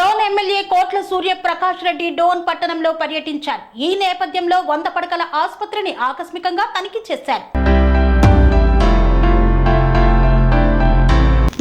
Dhone MLA కోట్ల సూర్య ప్రకాష్ రెడ్డి డోన్ పట్టణంలో పర్యటించారు. ఈ నేపథ్యంలో వంద పడకల ఆసుపత్రిని ఆకస్మికంగా తనిఖీ చేశారు.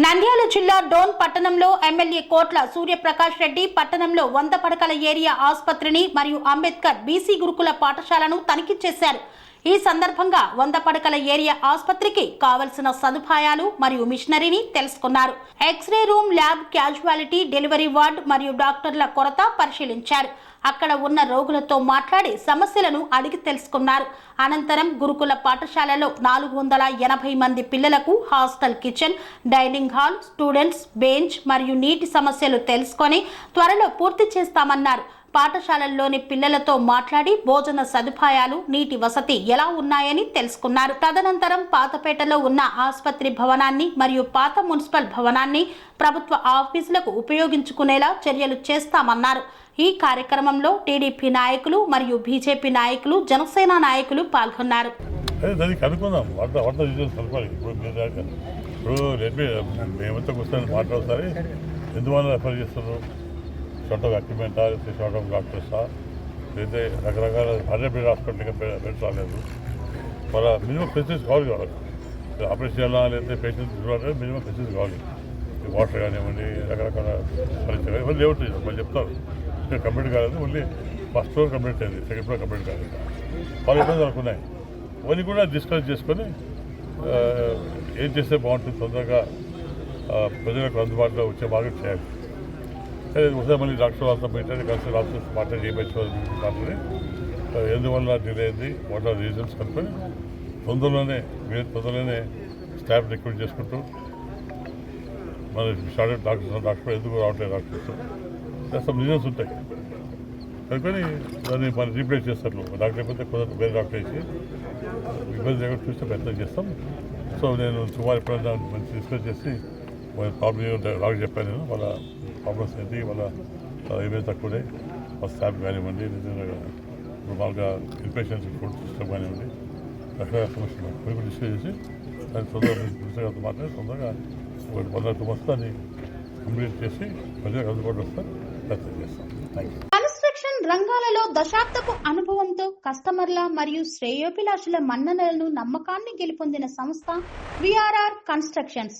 నంద్యాల జిల్లా డోన్ పట్టణంలో ఎమ్మెల్యే కోట్ల సూర్యప్రకాష్ రెడ్డి పట్టణంలో వంద పడకల ఏరియా ఆసుపత్రిని మరియు అంబేద్కర్ బీసీ గురుకుల పాఠశాలను తనిఖీ చేశారు. ఈ సందర్భంగా వంద పడకల ఏరియా ఆసుపత్రికి కావలసిన సదుపాయాలు మరియు మిషనరీని తెలుసుకున్నారు. X-ray room lab casualty delivery ward మరియు డాక్టర్ల కొరత పరిశీలించారు. అక్కడ ఉన్న రోగులతో మాట్లాడి సమస్యలను అడిగి తెలుసుకున్నారు. అనంతరం గురుకుల పాఠశాలలో నాలుగు వందల ఎనభై మంది పిల్లలకు hostel kitchen dining hall students bench మరియు నీటి సమస్యలు తెలుసుకొని త్వరలో పూర్తి చేస్తామన్నారు. పాఠశాలల్లోని పిల్లలతో మాట్లాడి భోజన సదుపాయాలు నీటి వసతి ఎలా ఉన్నాయని తెలుసుకున్నారు. తదనంతరం పాతపేటలో ఉన్న ఆసుపత్రి భవనాన్ని మరియు పాత మున్సిపల్ భవనాన్ని ప్రభుత్వ ఆఫీసులకు ఉపయోగించుకునేలా చర్యలు చేస్తామన్నారు. ఈ కార్యక్రమంలో టీడీపీ నాయకులు మరియు బీజేపీ నాయకులు జనసేన నాయకులు పాల్గొన్నారు. ఎందువల్ల రెఫర్ చేస్తున్నారు? షార్ట్ ఆఫ్ తీసుకోవడం లేకపోతే షార్ట్ డాక్టర్సా రకరకాల హండ్రెడ్ హాస్పిటల్కి బెడ్ రాలేదు. వాళ్ళ మినిమం ఫెసిలిటీస్ కావాలి వాళ్ళకి. ఆపరేషన్ చేయాలా లేకపోతే పేషెంట్ చూడాలంటే మినిమం ఫెసిలిటీస్ కావాలి. వాటర్ కానివ్వండి రకరకాల పరీక్షలు ఇవన్నీ వాళ్ళు వాళ్ళు చెప్తారు. ఇంకా కంప్లీట్ కాలేదు. మళ్ళీ ఫస్ట్ ఫ్లోర్ కంప్లీట్ అయింది. సెకండ్ ఫ్లోర్ కంప్లీట్ కాలేదు. వాళ్ళు ఇబ్బంది అనుకున్నాయి. అవన్నీ కూడా డిస్కస్ చేసుకొని ఏం చేస్తే బాగుంటుంది తొందరగా ప్రజలకు అందుబాటులో వచ్చే మార్గం చేయాలి. సరే ఒకసారి మళ్ళీ డాక్టర్ వాళ్ళతో పెట్టండి కలిసి రాత్రి మాట్లాడి చేయించుకోవాలి మాట్లాడి ఎందువల్ల డిలే అయింది? వాట్ ఆర్ రీజన్స్ కనుక్కొని తొందరలోనే మీరు తొందరలోనే స్టాఫ్ రిక్రూట్ చేసుకుంటూ మన స్టార్టెడ్ డాక్టర్స్ డాక్టర్ ఎందుకు రావట్లేదు డాక్టర్స్ సమ్ రీజన్స్ ఉంటాయి. కనుకొని దాన్ని మనం రీప్లేస్ చేస్తారు డాక్టర్ అయిపోతే కొంత వేరే డాక్టర్ వేసి ఇబ్బంది లేకుండా చూస్తే ప్రయత్నం చేస్తాం. సో నేను సుమారు ఎప్పుడైనా మంచి డిస్కస్ చేసి వాళ్ళ ప్రాబ్లం ఏమిటో డాక్టర్ చెప్పాను నేను. వాళ్ళ కాంగ్రెస్ ఏంటి వాళ్ళ ఏమేమి తక్కువనే వాళ్ళ స్టాప్ కానివ్వండి నిజంగా ఇప్పుడు మామూలుగా ఇన్పేషెంట్స్ ఫుడ్ సిస్టమ్ కానివ్వండి. రకరకాల సమస్యలు కొన్ని డిస్కస్ చేసి దాన్ని తొందరగా పుస్తకాలతో మాట్లాడి తొందరగా ఒకటి వన్ ఆర్ టూ దాన్ని కంప్లీట్ చేసి ప్రజలకు అందుబాటులో వస్తాం ప్రయత్నం చేస్తాం. థ్యాంక్ యూ కన్స్ట్రక్షన్ రంగాలలో దశాబ్దపు అనుభవంతో కస్టమర్ల మరియు శ్రేయోభిలాషుల మన్ననలను నమ్మకాన్ని గెలుపొందిన సంస్థ విఆర్ఆర్ కన్స్ట్రక్షన్స్.